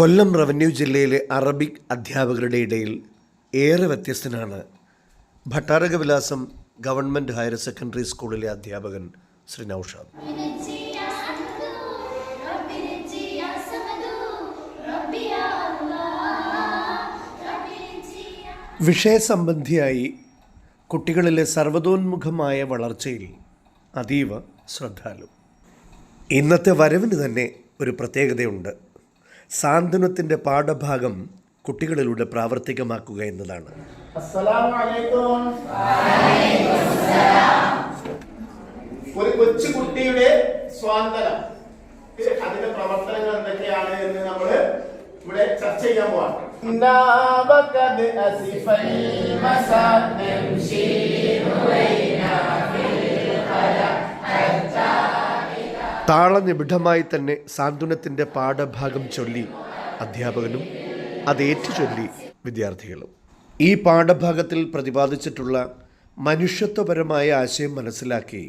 കൊല്ലം revenue ജില്ലയിലെ Arabic അധ്യാപകരുടെ ഇടയിൽ ഏറെ വ്യത്യസ്തനാണ് ഭട്ടാരകവിലാസം ഗവൺമെന്റ് ഹയർ സെക്കൻഡറി സ്കൂളിലെ അധ്യാപകൻ ശ്രീ നൌഷാദ്. വിഷയസംബന്ധിയായി കുട്ടികളിലെ സർവതോന്മുഖമായ വളർച്ചയിൽ അതീവ ശ്രദ്ധാലു. ഇന്നത്തെ വരവിന് തന്നെ ഒരു പ്രത്യേകതയുണ്ട്. സാന്ത്വനത്തിന്റെ പാഠഭാഗം കുട്ടികളിലൂടെ പ്രാവർത്തികമാക്കുക എന്നതാണ്. അസ്സലാമു അലൈക്കും ഒരു കൊച്ചു കുട്ടിയുടെ സ്വാതന്ത്ര്യം അതിന്റെ പ്രവർത്തനങ്ങൾ എന്തൊക്കെയാണ് എന്ന് നമ്മൾ ഇവിടെ ചർച്ച ചെയ്യാൻ പോവാണ്. താളനിബിഡമായി തന്നെ സാന്ത്വനത്തിന്റെ പാഠഭാഗം ചൊല്ലി അധ്യാപകനും അത് ഏറ്റുചൊല്ലി വിദ്യാർത്ഥികളും. ഈ പാഠഭാഗത്തിൽ പ്രതിപാദിച്ചിട്ടുള്ള മനുഷ്യത്വപരമായ ആശയം മനസ്സിലാക്കി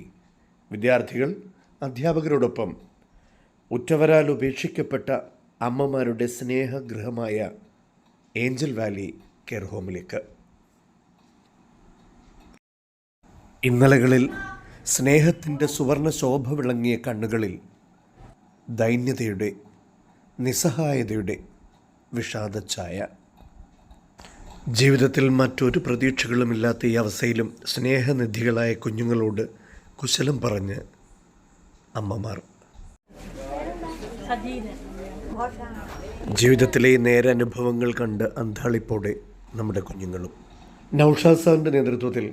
വിദ്യാർത്ഥികൾ അധ്യാപകരോടൊപ്പം ഉറ്റവരാൽ ഉപേക്ഷിക്കപ്പെട്ട അമ്മമാരുടെ സ്നേഹഗൃഹമായ ഏഞ്ചൽ വാലി കെയർ ഹോമിലേക്ക്. ഇന്നലകളിൽ സ്നേഹത്തിന്റെ സുവർണ ശോഭ വിളങ്ങിയ കണ്ണുകളിൽ ദൈന്യതയുടെ നിസ്സഹായതയുടെ വിഷാദഛായ ജീവിതത്തിൽ മറ്റൊരു പ്രതീക്ഷകളുമില്ലാത്ത ഈ അവസ്ഥയിലും സ്നേഹനിധികളായ കുഞ്ഞുങ്ങളോട് കുശലം പറഞ്ഞ് അമ്മമാർ. ജീവിതത്തിലെ നേരനുഭവങ്ങൾ കണ്ട് അന്താളിപ്പോടെ നമ്മുടെ കുഞ്ഞുങ്ങളും. നൌഷാദ് സാറിന്റെ നേതൃത്വത്തിൽ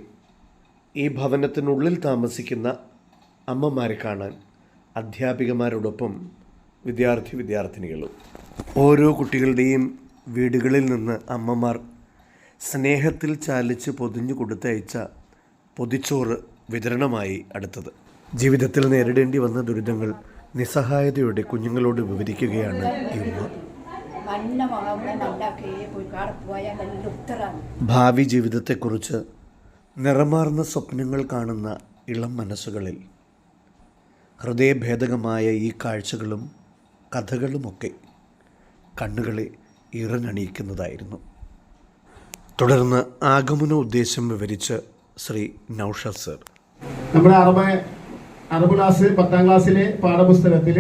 ഈ ഭവനത്തിനുള്ളിൽ താമസിക്കുന്ന അമ്മമാരെ കാണാൻ അധ്യാപികമാരോടൊപ്പം വിദ്യാർത്ഥി വിദ്യാർത്ഥിനികളും. ഓരോ കുട്ടികളുടെയും വീടുകളിൽ നിന്ന് അമ്മമാർ സ്നേഹത്തിൽ ചാലിച്ച് പൊതിഞ്ഞു കൊടുത്തയച്ച പൊതിച്ചോറ് വിതരണമായി അടുത്തത്. ജീവിതത്തിൽ നേരിടേണ്ടി വന്ന ദുരിതങ്ങൾ നിസ്സഹായതയോടെ കുഞ്ഞുങ്ങളോട് വിവരിക്കുകയാണ് ഈ ഉമ്മ. ഭാവി ജീവിതത്തെക്കുറിച്ച് നിറമാർന്ന സ്വപ്നങ്ങൾ കാണുന്ന ഇളം മനസ്സുകളിൽ ഹൃദയഭേദകമായ ഈ കാഴ്ചകളും കഥകളുമൊക്കെ കണ്ണുകളെ ഇറനണിയിക്കുന്നതായിരുന്നു തുടർന്ന് ആഗമന ഉദ്ദേശം വിവരിച്ച് ശ്രീ നൌഷാദ് സർ. നമ്മുടെ അറബ് അറബ് ക്ലാസ് പത്താം ക്ലാസ്സിലെ പാഠപുസ്തകത്തിൽ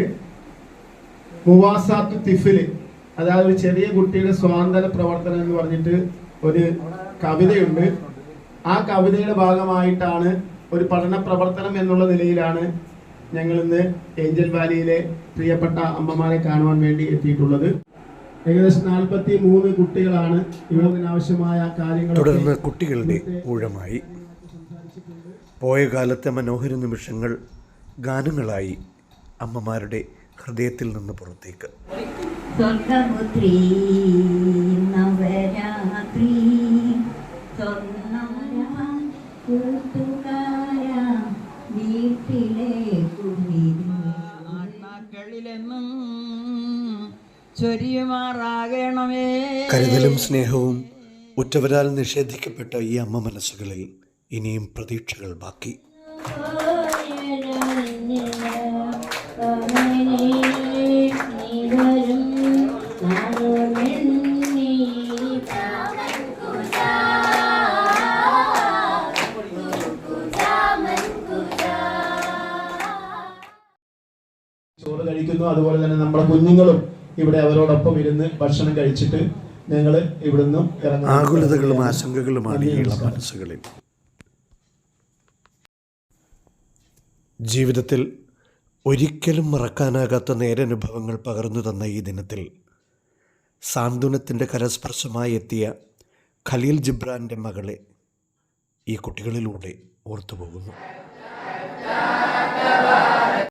മുവാസാത്ത് തിഫിൽ അതായത് ഒരു ചെറിയ കുട്ടിയുടെ സ്വാതന്ത്ര്യ പ്രവർത്തനം എന്ന് പറഞ്ഞിട്ട് ഒരു കവിതയുണ്ട്. ആ കവിതയുടെ ഭാഗമായിട്ടാണ് ഒരു പഠന പ്രവർത്തനം എന്നുള്ള നിലയിലാണ് ഞങ്ങൾ ഇന്ന് ഏഞ്ചൽ വാലിയിലെ പ്രിയപ്പെട്ട അമ്മമാരെ കാണുവാൻ വേണ്ടി എത്തിയിട്ടുള്ളത്. ഏകദേശം നാൽപ്പത്തി മൂന്ന് കുട്ടികളാണ് ഇവർക്കിനാവശ്യമായ കാര്യങ്ങൾ തുടർന്ന് കുട്ടികളുടെ ഊഴമായി. പോയ കാലത്തെ മനോഹര നിമിഷങ്ങൾ ഗാനങ്ങളായി അമ്മമാരുടെ ഹൃദയത്തിൽ നിന്ന് പുറത്തേക്ക്. സ്വർഗപുത്രി ആത്മാക്കളിലെന്നും ചൊരിയുമാറാകണമേ. കരുതലും സ്നേഹവും ഉറ്റവരാൽ നിഷേധിക്കപ്പെട്ട ഈ അമ്മ മനസ്സുകളിൽ ഇനിയും പ്രതീക്ഷകൾ ബാക്കി. കഴിക്കുന്നു അതുപോലെ തന്നെ നമ്മുടെ കുഞ്ഞുങ്ങളും ഇവിടെ അവരോടൊപ്പം ഇരുന്ന് ഭക്ഷണം കഴിച്ചിട്ട് ഞങ്ങൾ ഇവിടുന്ന് ഇറങ്ങുന്നു. ആകുലതകളും ആശങ്കകളുമാണ് മനസ്സുകളിൽ. ജീവിതത്തിൽ ഒരിക്കലും മറക്കാനാകാത്ത നേരനുഭവങ്ങൾ പകർന്നു തന്ന ഈ ദിനത്തിൽ സാന്ത്വനത്തിന്റെ കരസ്പർശമായി എത്തിയ ഖലീൽ ജിബ്രാന്റെ മകളെ ഈ കുട്ടികളിലൂടെ ഓർത്തുപോകുന്നു.